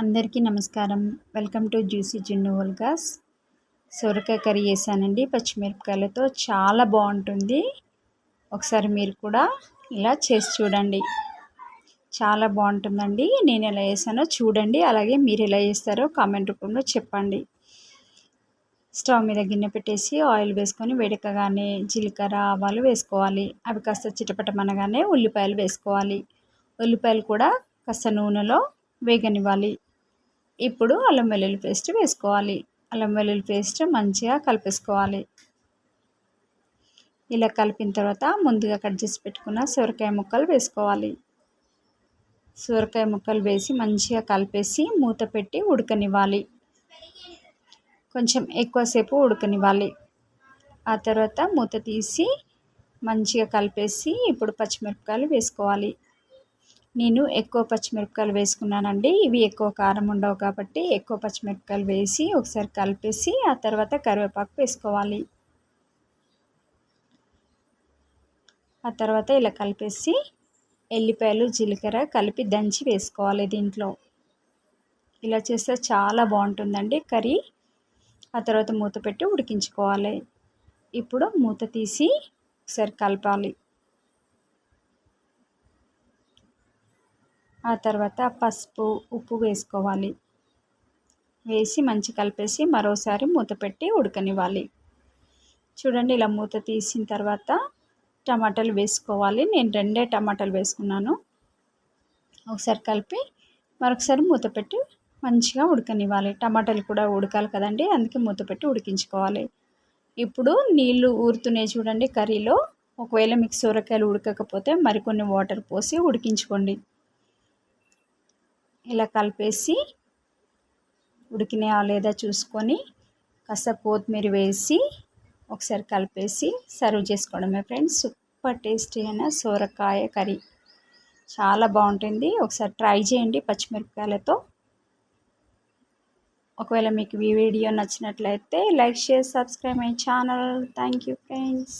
అందరికీ నమస్కారం. Welcome to juicy Jinnu vlogs. సొరకాయ కర్రీ చేశానండి. పచ్చిమిరపకాయలతో చాలా బాగుంటుంది. ఒకసారి మీరు కూడా ఇలా చేసి చూడండి. చాలా బాగుంటుందండి. నేను ఎలా చేశానో చూడండి. అలాగే మీరు ఎలా చేస్తారో కామెంట్ రూపంలో చెప్పండి. స్టవ్ మీద గిన్నె పెట్టేసి ఆయిల్ వేసుకొని వేడకగానే జీలకర్ర ఆవాలు వేసుకోవాలి. అవి కాస్త చిటపటమనగానే ఉల్లిపాయలు వేసుకోవాలి. ఉల్లిపాయలు కూడా కాస్త నూనెలో వేగనివ్వాలి. ఇప్పుడు అల్లం వెల్లుల్లి పేస్ట్ వేసుకోవాలి. అల్లం వెల్లుల్లి పేస్ట్ మంచిగా కలిపేసుకోవాలి. ఇలా కలిపిన తర్వాత ముందుగా కట్ చేసి పెట్టుకున్న సొరకాయ ముక్కలు వేసుకోవాలి. సొరకాయ ముక్కలు వేసి మంచిగా కలిపేసి మూత పెట్టి ఉడకనివ్వాలి. కొంచెం ఎక్కువసేపు ఉడకనివ్వాలి. ఆ తర్వాత మూత తీసి మంచిగా కలిపేసి ఇప్పుడు పచ్చిమిరపకాయలు వేసుకోవాలి. నేను ఎక్కువ పచ్చిమిరపకాయలు వేసుకున్నానండి. ఇవి ఎక్కువ కారం ఉండవు కాబట్టి ఎక్కువ పచ్చిమిరపకాయలు వేసి ఒకసారి కలిపేసి ఆ తర్వాత కరివేపాకు వేసుకోవాలి. ఆ తర్వాత ఇలా కలిపేసి ఎల్లిపాయలు జీలకర్ర కలిపి దంచి వేసుకోవాలి దీంట్లో. ఇలా చేస్తే చాలా బాగుంటుందండి కర్రీ. ఆ తర్వాత మూత పెట్టి ఉడికించుకోవాలి. ఇప్పుడు మూత తీసి ఒకసారి కలపాలి. ఆ తర్వాత పసుపు ఉప్పు వేసుకోవాలి. వేసి మంచి కలిపేసి మరోసారి మూత పెట్టి ఉడకనివ్వాలి. చూడండి ఇలా మూత తీసిన తర్వాత టమాటాలు వేసుకోవాలి. నేను రెండే టమాటాలు వేసుకున్నాను. ఒకసారి కలిపి మరొకసారి మూత పెట్టి మంచిగా ఉడకనివ్వాలి. టమాటాలు కూడా ఉడకాలి కదండి అందుకే మూత పెట్టి ఉడికించుకోవాలి. ఇప్పుడు నీళ్ళు ఊరుతున్నాయి చూడండి కర్రీలో. ఒకవేళ మీకు సొరకాయలు ఉడకకపోతే మరికొన్ని వాటర్ పోసి ఉడికించుకోండి. ఇలా కలిపేసి ఉడికినాయా లేదా చూసుకొని కాస్త కొత్తిమీర వేసి ఒకసారి కలిపేసి సర్వ్ చేసుకోవడమే ఫ్రెండ్స్. సూపర్ టేస్టీ అయిన సోరకాయ కర్రీ. చాలా బాగుంటుంది. ఒకసారి ట్రై చేయండి పచ్చిమిరపకాయలతో. ఒకవేళ మీకు ఈ వీడియో నచ్చినట్లయితే like share subscribe my channel. Thank you friends.